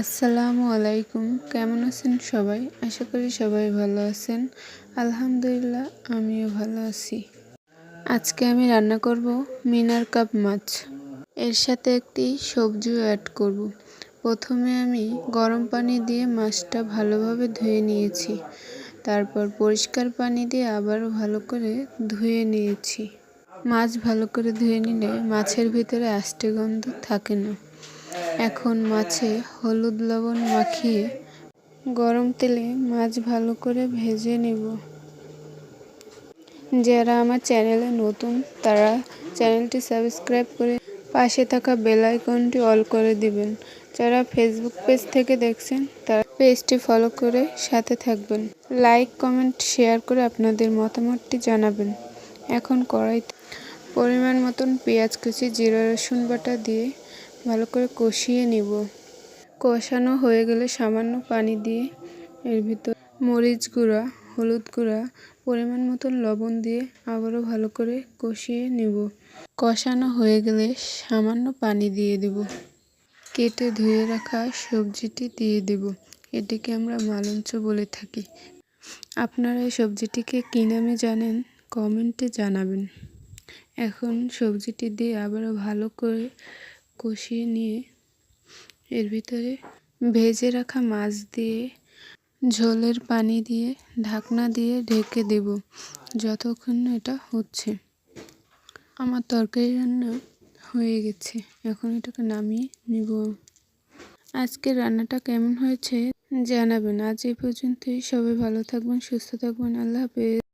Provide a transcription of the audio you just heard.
আসসালামু আলাইকুম। কেমন আছেন সবাই? আশা করি সবাই ভালো আছেন। আলহামদুলিল্লাহ, আমিও ভালো আছি। আজকে আমি রান্না করব মিনার কাপ মাছ। এর সাথে একটি সবজিও অ্যাড করব। প্রথমে আমি গরম পানি দিয়ে মাছটা ভালোভাবে ধুয়ে নিয়েছি। তারপর পরিষ্কার পানি দিয়ে আবারও ভালো করে ধুয়ে নিয়েছি। মাছ ভালো করে ধুয়ে নিলে মাছের ভিতরে আষ্টে গন্ধ থাকে না। এখন মাছে হলুদ লবণ মাখিয়ে গরম তেলে মাছ ভালো করে ভেজে নেব। যারা আমার চ্যানেলে নতুন, তারা চ্যানেলটি সাবস্ক্রাইব করে পাশে থাকা বেল আইকনটি অল করে দিবেন। যারা ফেসবুক পেজ থেকে দেখছেন, তারা পেজটি ফলো করে সাথে থাকবেন। লাইক কমেন্ট শেয়ার করে আপনাদের মতামতটি জানাবেন। এখন কড়াইতে পরিমাণ মতন পেঁয়াজ কুচি, জিরা, রসুন বাটা দিয়ে ভালো করে কষিয়ে নিব। কষানো হয়ে গেলে সামান্য পানি দিয়ে এর ভিতর মরিচ গুঁড়া, হলুদ গুঁড়া, পরিমাণ মতন লবণ দিয়ে আবারও ভালো করে কষিয়ে নেব। কষানো হয়ে গেলে সামান্য পানি দিয়ে দেব। কেটে ধুয়ে রাখা সবজিটি দিয়ে দেব। এটিকে আমরা মালঞ্চ বলে থাকি। আপনারা এই সবজিটিকে কী নামে জানেন? কমেন্টে জানাবেন। এখন সবজিটি দিয়ে আবারও ভালো করে কষিয়ে নিয়ে এর ভিতরে ভেজে রাখা মাছ দিয়ে, ঝোলের পানি দিয়ে, ঢাকনা দিয়ে ঢেকে দেব যতক্ষণ এটা হচ্ছে। আমার তরকারি রান্না হয়ে গেছে। এখন এটাকে নামিয়ে নিব। আজকে রান্নাটা কেমন হয়েছে জানাবেন। আজ এই পর্যন্তই। সবাই ভালো থাকবেন, সুস্থ থাকবেন। আল্লাহ হাফেজ।